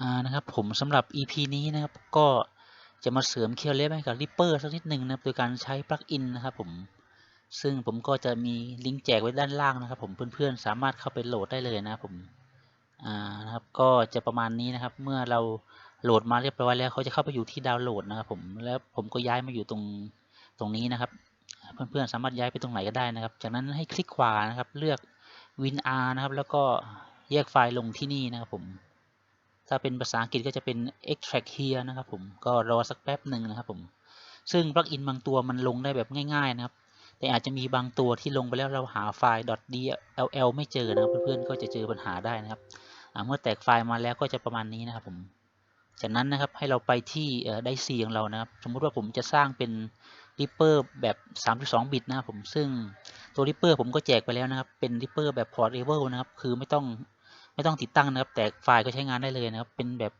อ่านะครับผมสำหรับ EP นี้นะครับก็จะมาเสริมเคียวเลฟให้กับ Reaper สักนิดหนึ่งนะครับโดยการใช้ปลั๊กอินนะครับผมซึ่งผมก็จะมีลิงก์แจกไว้ด้านล่างนะครับ ผมเพื่อนๆสามารถเข้าไปโหลดได้เลยนะครับผมอ่านะครับก็จะประมาณนี้นะครับ เมื่อเราโหลดมาเรียบร้อยแล้วเขาจะเข้าไปอยู่ที่ดาวน์โหลดนะครับผมแล้วผมก็ย้ายมาอยู่ตรงตรงนี้นะครับ เพื่อนๆสามารถย้ายไปตรงไหนก็ได้นะครับ จากนั้นให้คลิกขวานะครับเลือก WinR นะครับ แล้วก็แยกไฟล์ลงที่นี่นะครับผม ถ้าเป็นภาษาอังกฤษก็จะเป็น extract here นะครับผม ก็รอสักแป๊บหนึ่งนะครับผม ซึ่งปลั๊กอินบางตัวมันลงได้แบบง่าย ๆ นะครับ แต่อาจจะมีบางตัวที่ลงไปแล้วเราหาไฟล์ .dll ไม่เจอนะครับเพื่อนๆ ก็จะเจอปัญหาได้นะครับ เมื่อแตกไฟล์มาแล้วก็จะประมาณนี้นะครับผม จากนั้นนะครับให้เราไปที่ได้ซีของเรานะครับ สมมุติว่าผมจะสร้างเป็น Reaper แบบ 32 บิตนะครับผม ซึ่งตัว Reaper ผมก็แจกไปแล้วนะครับ เป็น Reaper แบบ Portable นะครับ คือไม่ต้อง ไม่ต้องติดตั้งนะครับ แต่ไฟล์ก็ใช้งานได้เลยนะครับ เป็นแบบ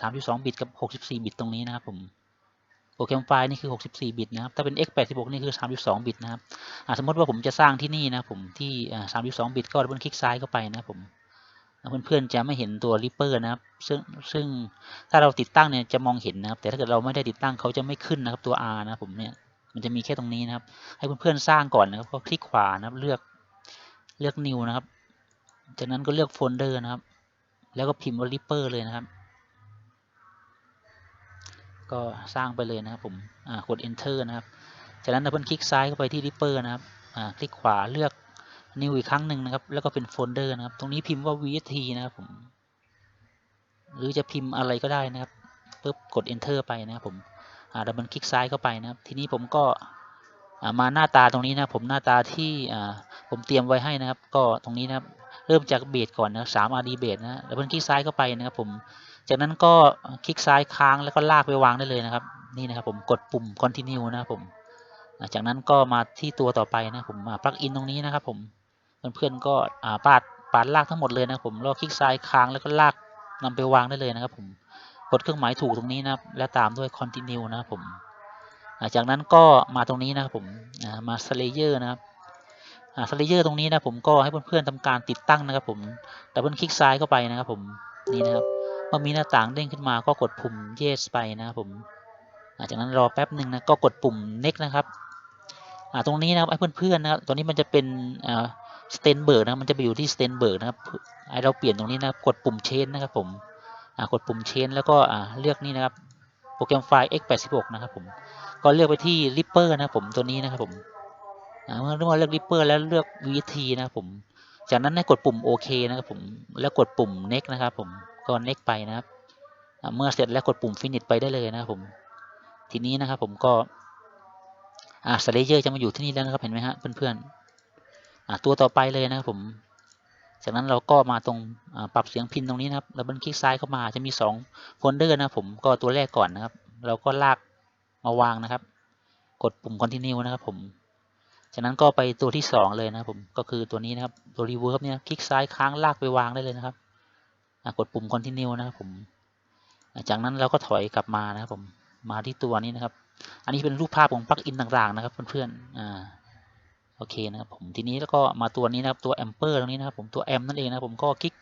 32บิตกับ64บิตตรงนี้นะครับผมโปรแกรมไฟล์นี่คือ 64 บิตนะครับ ถ้าเป็น x86 นี่คือ 32 บิตนะครับสมมติว่าผมจะสร้างที่นี่นะผมที่ 32 บิตก็ดับเบิลคลิกซ้ายเข้าไปนะผมเพื่อนๆจะไม่เห็นตัว Reaper นะครับ ซึ่งซึ่งถ้าเราติดตั้งเนี่ยจะมองเห็นนะครับ แต่ถ้าเกิดเราไม่ได้ติดตั้งเขาจะไม่ขึ้นนะครับตัว R นะผมเนี่ยมันจะมีแค่ตรงนี้นะครับ ให้เพื่อนๆสร้างก่อนนะครับก็คลิกขวานะครับเลือกเลือก new นะครับ จากนั้นก็เลือกโฟลเดอร์นะครับ แล้วก็พิมพ์ว่า Reaper เลยนะครับ ก็สร้างไปเลยนะครับผมกด enter นะครับ จากนั้นเราเพิ่นคลิกซ้ายเข้าไปที่ Reaper นะครับคลิกขวาเลือก new อีกครั้งหนึ่งนะครับ แล้วก็เป็นโฟลเดอร์นะครับ ตรงนี้พิมพ์ว่า vst นะครับผม หรือจะพิมพ์อะไรก็ได้นะครับปุ๊บกด enter ไปนะครับผมดับเบิลคลิกซ้ายเข้าไปนะครับ ทีนี้ผมก็มาหน้าตาตรงนี้นะผมหน้าตาที่ผมเตรียมไว้ให้นะครับ ก็ตรงนี้นะครับ เริ่มจากเบสก่อนนะสาม RD เบสนะดับเบิลคลิกซ้ายเข้าไปนะครับผม จากนั้นก็คลิกซ้ายค้างแล้วก็ลากไปวางได้เลยนะครับ นี่นะครับผมกดปุ่ม continue นะครับผม จากนั้นก็มาที่ตัวต่อไปนะผมปลั๊กอินตรงนี้นะครับผม เพื่อนๆก็ปาดปาดลากทั้งหมดเลยนะผมแล้วคลิกซ้ายค้างแล้วก็ลากนำไปวางได้เลยนะครับผมกดเครื่องหมายถูกตรงนี้นะครับแล้วตามด้วย continue นะครับผมจากนั้นก็มาตรงนี้นะครับผมมา slayer นะครับ สเลเยอร์ตรงนี้นะผมก็ให้เพื่อนๆทำการติดตั้งนะครับ ผมดับเบิลคลิกซ้ายเข้าไปนะครับ ผมนี่นะครับเมื่อมีหน้าต่างเด้งขึ้นมาก็กดปุ่ม yes ไปนะครับผมจากนั้นรอแป๊บหนึ่งนะก็กดปุ่ม next นะครับตรงนี้นะครับให้เพื่อนๆนะครับตัวนี้มันจะเป็นสเตนเบิร์กนะมันจะไปอยู่ที่สเตนเบิร์กนะครับให้เราเปลี่ยนตรงนี้นะกดปุ่ม change นะครับผมกดปุ่ม change แล้วก็เลือกนี่นะครับโปรแกรมไฟล์ x86 นะครับผมก็เลือกไปที่ Reaper นะครับผมตัวนี้นะครับผม เมื่อเลือก Reaper แล้วเลือก VT นะผม จากนั้นให้กดปุ่ม OK นะครับผมแล้วกดปุ่ม Next นะครับผมก็ Next ไปนะครับเมื่อเสร็จแล้วกดปุ่ม Finish ไปได้เลยนะครับผมทีนี้นะครับผมก็อ่าสเลเยอร์จะมาอยู่ที่นี่แล้วนะครับเห็นไหมฮะเพื่อนๆอ่าตัวต่อไปเลยนะครับผม จากนั้นเราก็มาตรงปรับเสียงพินตรงนี้นะครับแล้วบันคลิกซ้ายเข้ามาจะมี2โฟลเดอร์นะผมก็ตัวแรกก่อนนะครับ เราก็ลากมาวางนะครับ กดปุ่ม continue นะครับผม จากนั้นก็ไปตัวที่ 2 เลยนะครับผมก็คือตัวนี้นะครับตัว reverb เนี่ยคลิกซ้ายค้างลากไปวางได้เลยนะครับกดปุ่ม continue นะครับผมจากนั้นเราก็ถอยกลับมานะครับผมมาที่ตัวนี้นะครับ อันนี้เป็นรูปภาพของปลั๊กอินต่างๆนะครับเพื่อนๆอ่าโอเคนะครับผมทีนี้แล้วก็มาตัวนี้นะครับตัวแอมเปอร์ตรงนี้นะครับผมตัวแอมนั่นเองนะผมก็คลิก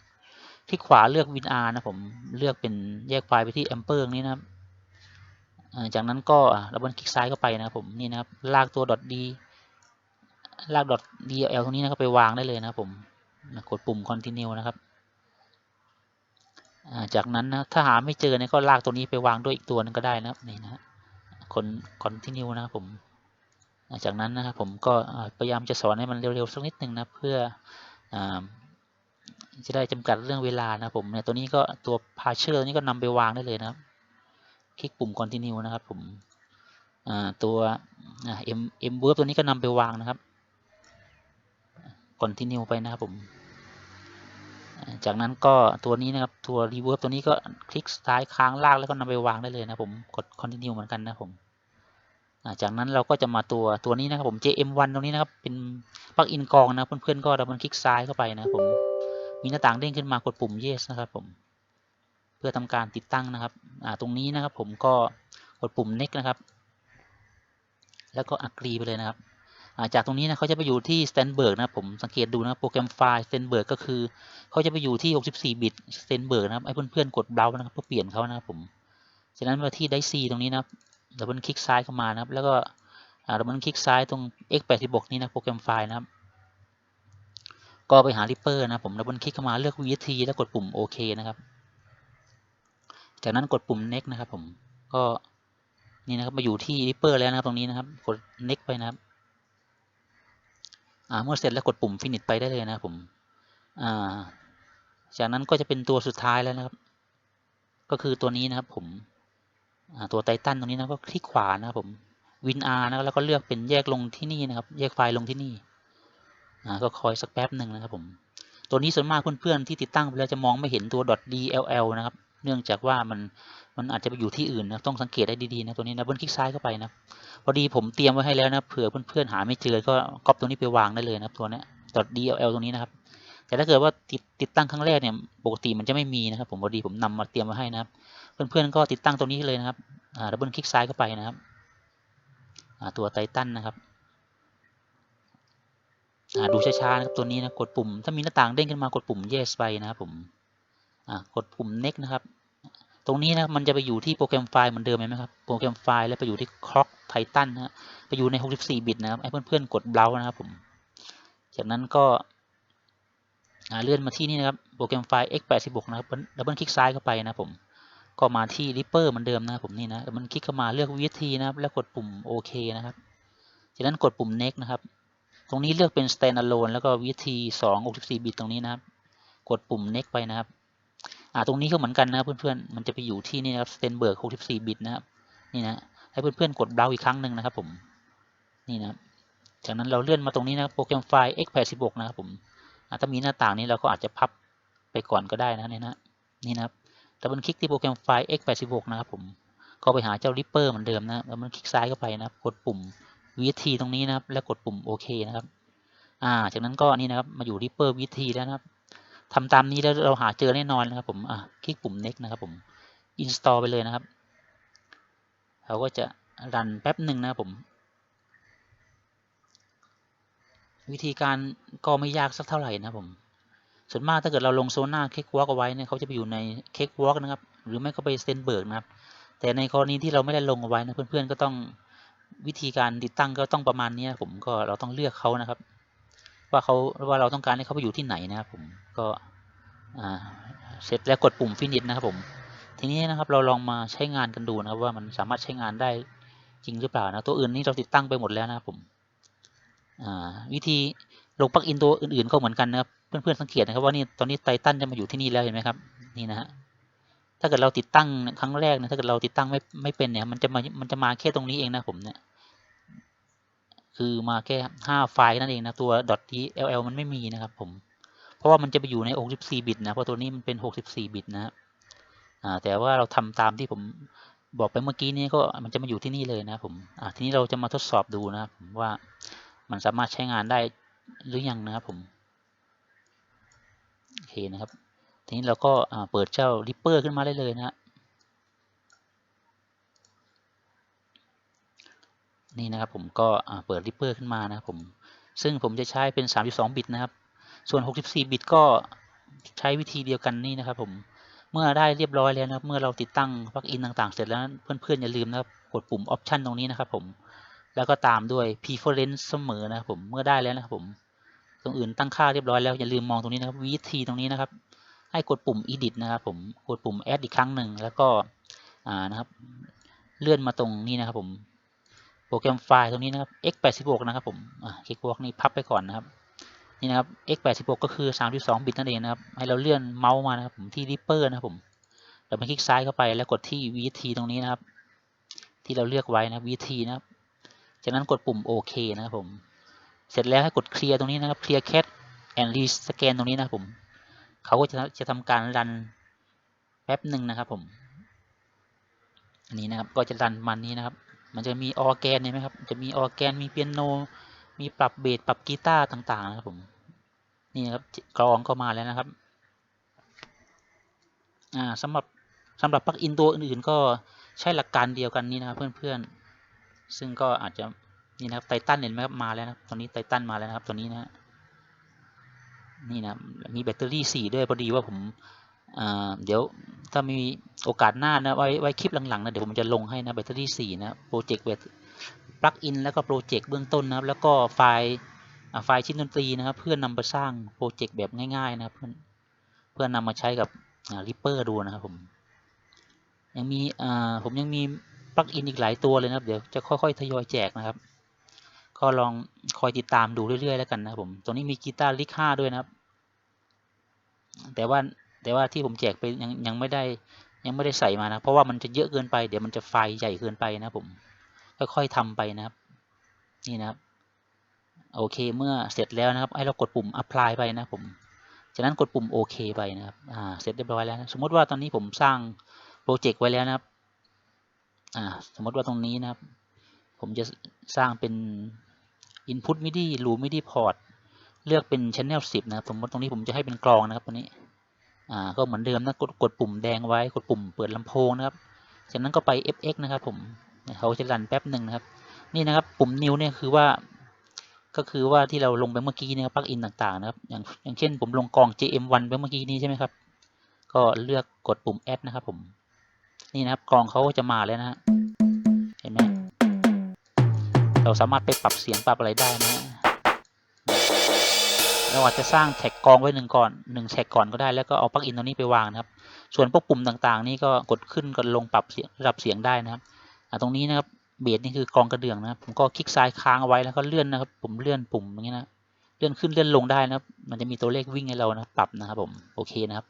คลิกขวาเลือก WinR นะผมเลือกเป็นแยกไฟล์ไปที่แอมเปอร์ตรงนี้นะครับจากนั้นก็ดับเบิลคลิกซ้ายเข้าไปนะครับผมนี่นะครับลากตัว .d ลาก .dll ตรงนี้นะครับไปวางได้เลยนะครับผมกดปุ่ม continue นะครับจากนั้นนะถ้าหาไม่เจอเนี่ยก็ลากตัวนี้ไปวางด้วยอีกตัวนึงก็ได้นะครับนี่นะคน continue นะครับผมจากนั้นนะครับผมก็พยายามจะสอนให้มันเร็วๆสักนิดหนึ่งนะเพื่ออจะได้จำกัดเรื่องเวลานะผมเนี่ยตัวนี้ก็ตัว p a r t i a l นี้ก็นำไปวางได้เลยนะครับ คลิกปุ่ม continue นะครับผมตัว m m verb ตัวนี้ก็นำไปวางนะครับ continue ไปนะครับผมจากนั้นก็ตัวนี้นะครับตัว reverb ตัวนี้ก็คลิกซ้ายค้างลากแล้วก็นำไปวางได้เลยนะผมกด continue เหมือนกันนะผมจากนั้นเราก็จะมาตัวตัวนี้นะครับผม JM1 ตรงนี้นะครับเป็นปลั๊กอินกองนะเพื่อนๆก็ดับเบิลคลิกซ้ายเข้าไปนะผมมีหน้าต่างเด้งขึ้นมากดปุ่ม yes นะครับผมเพื่อทำการติดตั้งนะครับตรงนี้นะครับผมก็กดปุ่ม next นะครับ แล้วก็ agree ไปเลยนะครับ จากตรงนี้นะเขาจะไปอยู่ที่ Stenberg นะผมสังเกตดูนะโปรแกรมไฟล์ Stenberg ก็คือเขาจะไปอยู่ที่ 64 บิต Stenberg นะครับให้เพื่อนๆกดเบราว์นะครับเพื่อเปลี่ยนเขานะครับผมฉะนั้นมาที่ไดซีตรงนี้นะครับดับเบิลคลิกซ้ายเข้ามานะครับแล้วก็อ่าดับเบิลคลิกซ้ายตรง x86 นี้นะโปรแกรมไฟล์นะครับก็ไปหา Reaper นะผมดับเบิลคลิกเข้ามาเลือก VST แล้วกดปุ่มโอเคนะครับ จากนั้นกดปุ่ม next นะครับผมก็นี่นะครับมาอยู่ที่ Reaper แล้วนะครับตรงนี้นะครับกด next ไปนะครับ เมื่อเสร็จแล้วกดปุ่ม finish ไปได้เลยนะผมอ่าจากนั้นก็จะเป็นตัวสุดท้ายแล้วนะครับ ก็คือตัวนี้นะครับผมอ่าตัวไททันตรงนี้นะก็คลิกขวานะครับผม win r นะแล้วก็เลือกเป็นแยกลงที่นี่นะครับ แยกไฟล์ลงที่นี่อ่าก็คอยสักแป๊บหนึ่งนะครับผมตัวนี้ส่วนมากเพื่อนๆที่ติดตั้งไปแล้วจะมองไม่เห็นตัว .dll นะครับ เนื่องจากว่ามันมันอาจจะไปอยู่ที่อื่นนะต้องสังเกตได้ดีๆนะตัวนี้นะบิ้ลคลิกซ้ายเข้าไปนะ อดีผมเตรียมไว้ให้แล้วนะเผื่อเพื่อนๆหาไม่เจอก็ก๊อปตัวนี้ไปวางได้เลยนะครับตัวนี้ตัว .dll ตรงนี้นะครับ แต่ถ้าเกิดว่าติดติดตั้งครั้งแรกเนี่ยปกติมันจะไม่มีนะครับ ผมพอดีผมนำมาเตรียมไว้ให้นะครับ เพื่อนๆก็ติดตั้งตัวนี้เลยนะครับอ่าดับเบิลคลิกซ้ายเข้าไปนะครับอ่าตัวไททันนะครับอ่าดูช้าๆนะครับตัวนี้นะกดปุ่ม ถ้ามีหน้าต่างเด้งขึ้นมากดปุ่ม yes ไปนะครับผมอ่ากดปุ่ม next นะครับ ตรงนี้นะมันจะไปอยู่ที่โปรแกรมไฟล์เหมือนเดิมไหมครับโปรแกรมไฟล์แล้วไปอยู่ที่ clock titan นะไปอยู่ใน 64 บิตนะครับให้เพื่อนๆกด browse นะครับผมจากนั้นก็เลื่อนมาที่นี่นะครับโปรแกรมไฟล์ x86 นะครับดับเบิลคลิกซ้ายเข้าไปนะผมก็มาที่ Reaper เหมือนเดิมนะครับผมนี่นะดับเบิลคลิกเข้ามาเลือก VST นะครับ แล้วกดปุ่มโอเคนะครับจากนั้นกดปุ่ม next นะครับ ตรงนี้เลือกเป็น standalone แล้วก็ VST 2 64 บิตตรงนี้นะครับ กดปุ่ม next ไปนะครับ อ่าตรงนี้ก็เหมือนกันนะครับเพื่อนๆมันจะไปอยู่ที่นี่นะครับ Stenberg 64 บิตนะครับนี่นะให้เพื่อนๆกดเบราว์อีกครั้งหนึ่งนะครับผมนี่นะจากนั้นเราเลื่อนมาตรงนี้นะครับโปรแกรมไฟล์ x86 นะครับผมถ้ามีหน้าต่างนี้เราก็อาจจะพับไปก่อนก็ได้นะเนี่ยนะนี่นะครับดับเบิลคลิกที่โปรแกรมไฟล์ x86 นะครับผมก็ไปหาเจ้า Reaper เหมือนเดิมนะดับเบิลคลิกซ้ายเข้าไปนะครับกดปุ่ม VT ตรงนี้นะครับ แล้วกดปุ่มโอเคนะครับ อ่า จากนั้นก็นี่นะครับมาอยู่ Reaper VT แล้วนะครับ ทำตามนี้แล้วเราหาเจอแน่นอนนะครับผมอ่าคลิกปุ่ม next นะครับผม install ไปเลยนะครับเขาก็จะรันแป๊บหนึ่งนะครับผม วิธีการก็ไม่ยากสักเท่าไหร่นะครับผม ส่วนมากถ้าเกิดเราลงโซน่าเค้กวอล์กเอาไว้เนี่ยเขาจะไปอยู่ในเค้กวอล์กนะครับ หรือไม่ก็ไปเตนเบิร์กนะครับ แต่ในกรณีที่เราไม่ได้ลงเอาไว้นะเพื่อนๆก็ต้องวิธีการติดตั้งก็ต้องประมาณนี้ผมก็เราต้องเลือกเขานะครับ ว่าเขาว่าเราต้องการให้เขาไปอยู่ที่ไหนนะครับผมก็อ่าเสร็จแล้วกดปุ่มฟินิชนะครับผม ทีนี้นะครับเราลองมาใช้งานกันดูนะครับว่ามันสามารถใช้งานได้จริงหรือเปล่านะตัวอื่นนี่เราติดตั้งไปหมดแล้วนะครับผมอ่าวิธีลงปลั๊กอินตัวอื่นๆก็เหมือนกันนะครับเพื่อนๆสังเกตนะครับว่านี่ตอนนี้ไททันจะมาอยู่ที่นี่แล้วเห็นไหมครับนี่นะฮะถ้าเกิดเราติดตั้งครั้งแรกนะถ้าเกิดเราติดตั้งไม่ไม่เป็นเนี่ยมันจะมามันจะมาแค่ตรงนี้เองนะผมเนี่ย คือมาแค่ห้าไฟล์นั่นเองนะ ตัว .dll มันไม่มีนะครับผม เพราะว่ามันจะไปอยู่ใน 64 บิตนะ เพราะตัวนี้มันเป็น 64 บิตนะอ่าแต่ว่าเราทำตามที่ผมบอกไปเมื่อกี้นี้ก็มันจะมาอยู่ที่นี่เลยนะผมอ่าทีนี้เราจะมาทดสอบดูนะครับผมว่ามันสามารถใช้งานได้หรือยังนะครับผมโอเคนะครับ ทีนี้เราก็เปิดเจ้า Reaper ขึ้นมาได้เลยนะ นี่นะครับผมก็เปิด Reaper ขึ้นมานะครับผมซึ่งผมจะใช้เป็น 32 บิตนะครับ ส่วน 64 บิตก็ใช้วิธีเดียวกันนี่นะครับผมเมื่อได้เรียบร้อยแล้วนะครับ เมื่อเราติดตั้งปลั๊กอินต่างๆ เสร็จแล้วเพื่อนๆอย่าลืมนะครับกดปุ่ม Option ตรงนี้นะครับผมแล้วก็ตามด้วย Preference เสมอนะครับผมเมื่อได้แล้วนะครับผมตรงอื่นตั้งค่าเรียบร้อยแล้วอย่าลืมมองตรงนี้นะครับ VT ตรงนี้นะครับ ให้กดปุ่ม edit นะครับผมกดปุ่ม add อีกครั้งหนึ่งแล้วก็อ่านะครับเลื่อนมาตรงนี้นะครับผม โปรแกรมไฟล์ตรงนี้นะครับ x86 นะครับผมคลิกวอล์กนี่พับไปก่อนนะครับ นี่นะครับ x86 ก็คือ 32 บิตนั่นเองนะครับ ให้เราเลื่อนเมาส์มานะครับผมที่ Reaper นะครับผมเราไปคลิกซ้ายเข้าไปแล้วกดที่ VT ตรงนี้นะครับ ที่เราเลือกไว้นะ VT นะครับ จากนั้นกดปุ่มโอเคนะครับผม เสร็จแล้วให้กดเคลียร์ตรงนี้นะครับเคลียร์แค h and rescan ตรงนี้นะครับผม เขาก็จะจะทำการรันแป๊บหนึ่งนะครับผม อันนี้นะครับก็จะรันมันนี้นะครับ มันจะมีออแกนเห็นไหมครับ จะมีออแกน มีเปียโน มีปรับเบส ปรับกีตาร์ต่างๆนะครับผม นี่นะครับกรองก็มาแล้วนะครับ อ่าสำหรับสำหรับปลั๊กอินตัวอื่นๆ ก็ใช้หลักการเดียวกันนี้นะครับ เพื่อนๆ ซึ่งก็อาจจะนี่นะครับไททันเห็นไหมครับมาแล้วนะตอนนี้ไททันมาแล้วนะครับตัวนี้นะฮะนี่นะมีแบตเตอรี่สี่ด้วยพอดีว่าผม เดี๋ยวถ้ามีโอกาสหน้านะไว้ไว้คลิปหลังๆนะเดี๋ยวผมจะลงให้นะแบตเตอรี่สี่นะโปรเจกต์แบตปลั๊กอินแล้วก็โปรเจกต์เบื้องต้นนะครับ แล้วก็ไฟล์อ่าไฟล์ชิ้นดนตรีนะครับ เพื่อนำไปสร้างโปรเจกต์แบบง่ายๆนะเพื่อนเพื่อนนำมาใช้กับริปเปอร์ดูนะครับผมยังมีผมยังมีปลั๊กอินอีกหลายตัวเลยนะครับ เดี๋ยวจะค่อยๆทยอยแจกนะครับ ก็ลองคอยติดตามดูเรื่อยๆแล้วกันนะครับผมตรงนี้มีกีตาร์ลิกห้าด้วยนะครับ แต่ว่า แต่ว่าที่ผมแจกไปยังยังไม่ได้ยังไม่ได้ใส่มานะ เพราะว่ามันจะเยอะเกินไป เดี๋ยวมันจะไฟใหญ่เกินไปนะผมค่อยๆทำไปนะครับ นี่นะครับโอเคเมื่อเสร็จแล้วนะครับ ให้เรากดปุ่ม apply ไปนะผมจากนั้นกดปุ่มโอเคไปนะครับอ่าเสร็จเรียบร้อยแล้วนะสมมติว่าตอนนี้ผมสร้างโปรเจกต์ไว้แล้วนะครับอ่าสมมติว่าตรงนี้นะครับ ผมจะสร้างเป็น input midi หรือ midi port เลือกเป็น channel 10 นะครับสมมติตรงนี้ผมจะให้เป็นกรองนะครับตัวนี้ อ่าก็เหมือนเดิมนะกดกดปุ่มแดงไว้กดปุ่มเปิดลำโพงนะครับ จากนั้นก็ไป fx นะครับผมเขาจะรันแป๊บหนึ่งนะครับ นี่นะครับปุ่ม new เนี่ยคือว่า ก็คือว่าที่เราลงไปเมื่อกี้เนี่ยปลั๊กอินต่างๆนะครับ อย่างอย่างเช่นผมลงกอง JM1 ไปเมื่อกี้นี้ใช่ไหมครับ ก็เลือกกดปุ่ม add นะครับ ผม นี่นะครับกองเขาก็จะมาแล้วนะฮะเห็นไหมเราสามารถไปปรับเสียงปรับอะไรได้นะ เราอาจจะสร้างแท็กกองไว้หนึ่งก่อนหนึ่งแท็กก่อนก็ได้แล้วก็เอาปลั๊กอินตัวนี้ไปวางนะครับ ส่วนพวกปุ่มต่างๆ นี่ก็กดขึ้นกดลงปรับเสียงระดับเสียงได้นะครับตรงนี้นะครับเบสนี่คือกองกระเดื่องนะครับผมก็คลิกซ้ายค้างเอาไว้แล้วก็เลื่อนนะครับผมเลื่อนปุ่มอย่างนี้นะเลื่อนขึ้นเลื่อนลงได้นะครับ มันจะมีตัวเลขวิ่งให้เรานะปรับนะครับผมโอเคนะครับ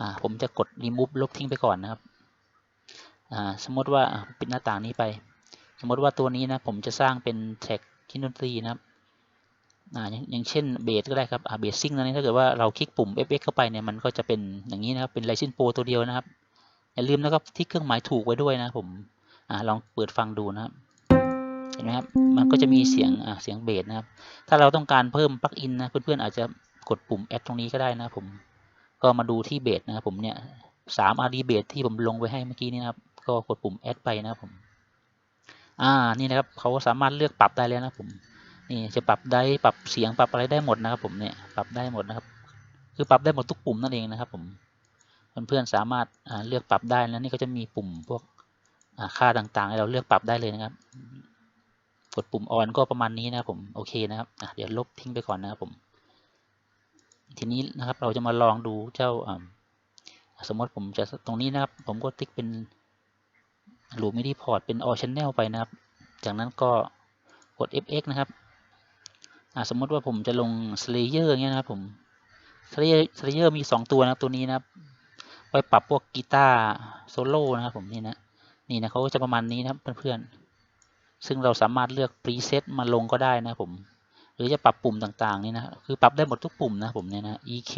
อ่าผมจะกด remove ลบทิ้งไปก่อนนะครับอ่าสมมติว่าปิดหน้าต่างนี้ไป สมมติว่าตัวนี้นะผมจะสร้างเป็นแท็กชิ้นดนตรีนะครับ อ่าอย่างเช่นเบสก็ได้ครับเบสซิ่งนั้นถ้าเกิดว่าเราคลิกปุ่ม fx เข้าไปเนี่ยมันก็จะเป็นอย่างนี้นะครับเป็น License Pro ตัวเดียวนะครับ อย่าลืมนะครับที่เครื่องหมายถูกไว้ด้วยนะผมอลองเปิดฟังดูนะครับเห็นไหมครับมันก็จะมีเสียงเสียงเบสนะครับ ถ้าเราต้องการเพิ่มปลั๊กอินนะเพื่อนๆอาจจะกดปุ่ม add ตรงนี้ก็ได้นะผมก็มาดูที่เบสนะครับผมเนี่ยสาม RD เบสที่ผมลงไว้ให้เมื่อกี้นี้นะครับ ก็กดปุ่ม add ไปนะครับผมอ่านี่นะครับเขาสามารถเลือกปรับได้แล้วนะผม นี่จะปรับได้ปรับเสียงปรับอะไรได้หมดนะครับ ผมเนี่ยปรับได้หมดนะครับ คือปรับได้หมดทุกปุ่มนั่นเองนะครับ ผมเพื่อนๆสามารถเลือกปรับได้แล้วนี่ก็จะมีปุ่มพวกค่าต่างๆให้เราเลือกปรับได้เลยนะครับ กดปุ่ม on ก็ประมาณนี้นะครับผมโอเคนะครับเดี๋ยวลบทิ้งไปก่อนนะครับผม ทีนี้นะครับเราจะมาลองดูเจ้าสมมติผมจะตรงนี้นะครับ ผมก็ติ๊กเป็นหลูมิดีพอร์ตเป็น all channel ไปนะครับ จากนั้นก็กด fx นะครับ สมมติว่าผมจะลง slayer เงี้ยนะครับผม slayer slayer มี2ตัวนะครับตัวนี้นะครับไว้ปรับพวกกีตาร์โซโล่นะครับผมนี่นะนี่นะเขาจะประมาณนี้นะครับเพื่อนๆซึ่งเราสามารถเลือก preset มาลงก็ได้นะผม หรือจะปรับปุ่มต่างๆนี่นะคือปรับได้หมดทุกปุ่มนะผมเนี่ยนะ EQ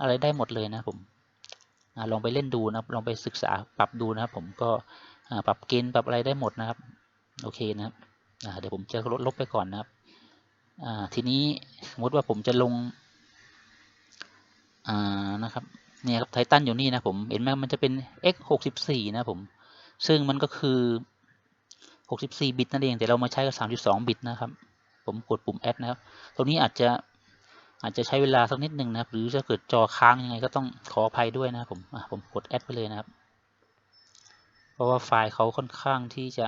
อะไรได้หมดเลยนะผมอลองไปเล่นดูนะลองไปศึกษาปรับดูนะครับผมก็ปรับเกณฑ์ปรับอะไรได้หมดนะครับ โอเคนะครับเดี๋ยวผมจะลดลบไปก่อนนะครับ ทีนี้สมมติว่าผมจะลงนะครับเนี่ยครับไททันอยู่นี่นะผมเห็นไหมมันจะเป็น x 6 4นะผม ซึ่งมันก็คือ 64 บิตนั่นเอง แต่เรามาใช้กับ32 บิตนะครับ ผมกดปุ่ม add นะครับ ตรงนี้อาจจะอาจจะใช้เวลาสักนิดหนึ่งนะครับ หรือจะเกิดจอค้างยังไงก็ต้องขออภัยด้วยนะผมผมกด add ไปเลยนะครับ เพราะว่าไฟล์เขาค่อนข้างที่จะ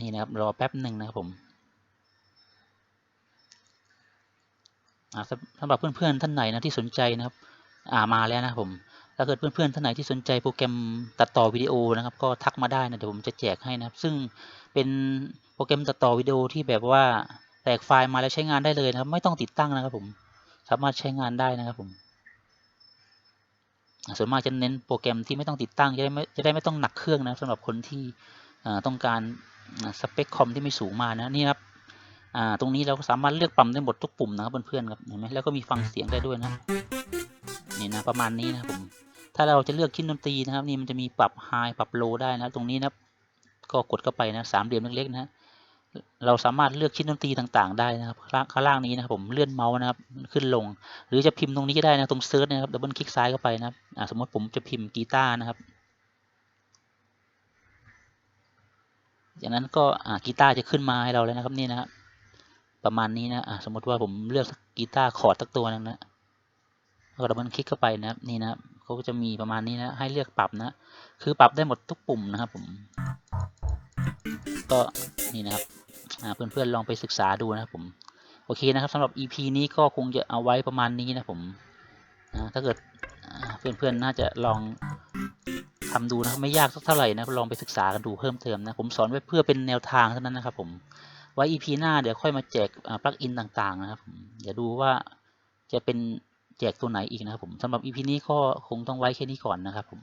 นี่นะครับ รอแป๊บหนึ่งนะครับผม สำหรับเพื่อนๆท่านไหนนะที่สนใจนะครับอ่ามาแล้วนะผมถ้าเกิดเพื่อนๆท่านไหนที่สนใจโปรแกรมตัดต่อวิดีโอนะครับ ก็ทักมาได้นะเดี๋ยวผมจะแจกให้นะครับ ซึ่งเป็นโปรแกรมตัดต่อวิดีโอที่แบบว่าแตกไฟล์มาแล้วใช้งานได้เลยนะครับ ไม่ต้องติดตั้งนะครับผมสามารถใช้งานได้นะครับผมส่วนมากจะเน้นโปรแกรมที่ไม่ต้องติดตั้งจะได้ไม่จะได้ไม่ต้องหนักเครื่องนะสำหรับคนที่ต้องการสเปคคอมที่ไม่สูงมานะนี่ครับ่าตรงนี้เราสามารถเลือกปั๊มได้หมดทุกปุ่มนะครับเพื่อนๆครับเห็นไหมแล้วก็มีฟังเสียงได้ด้วยนะนี่นะประมาณนี้นะผมถ้าเราจะเลือกชิ้นดนตรีนะครับนี่มันจะมีปรับไฮปรับโลได้นะตรงนี้นะก็กดเข้าไปนะสามเหลี่ยมเล็กๆนะเราสามารถเลือกชิ้นดนตรีต่างๆ ได้นะครับข้างล่างนี้นะครับผมเลื่อนเมาส์นะครับขึ้นลง หรือจะพิมพ์ตรงนี้ก็ได้นะตรงเซิร์ชนะครับดับเบิลคลิกซ้ายเข้าไปนะสมมติผมจะพิมพ์กีตาร์นะครับจากนั้นก็อ่ากีตาร์จะขึ้นมาให้เราแล้วนะครับนี่นะครับ ประมาณนี้นะอ่าสมมติว่าผมเลือกกีตาร์คอร์ดสักตัวนึงนะแล้วก็ดับเบิลคลิกเข้าไปนะครับนี่นะเขาก็จะมีประมาณนี้นะให้เลือกปรับนะ คือปรับได้หมดทุกปุ่มนะครับผม ก็นี่นะครับเพื่อนๆลองไปศึกษาดูนะครับผมโอเคนะครับสำหรับ EP นี้ก็คงจะเอาไว้ประมาณนี้นะผมถ้าเกิดเพื่อนๆน่าจะลองทำดูนะครับไม่ยากสักเท่าไหร่นะลองไปศึกษากันดูเพิ่มเติมนะผมสอนไว้เพื่อเป็นแนวทางเท่านั้นนะครับผม ไว้ EP หน้าเดี๋ยวค่อยมาแจกปลั๊กอินต่างๆ นะครับผมเดี๋ยวดูว่าจะเป็นแจกตัวไหนอีกนะครับผมสำหรับ EP นี้ก็คงต้องไว้แค่นี้ก่อนนะครับผม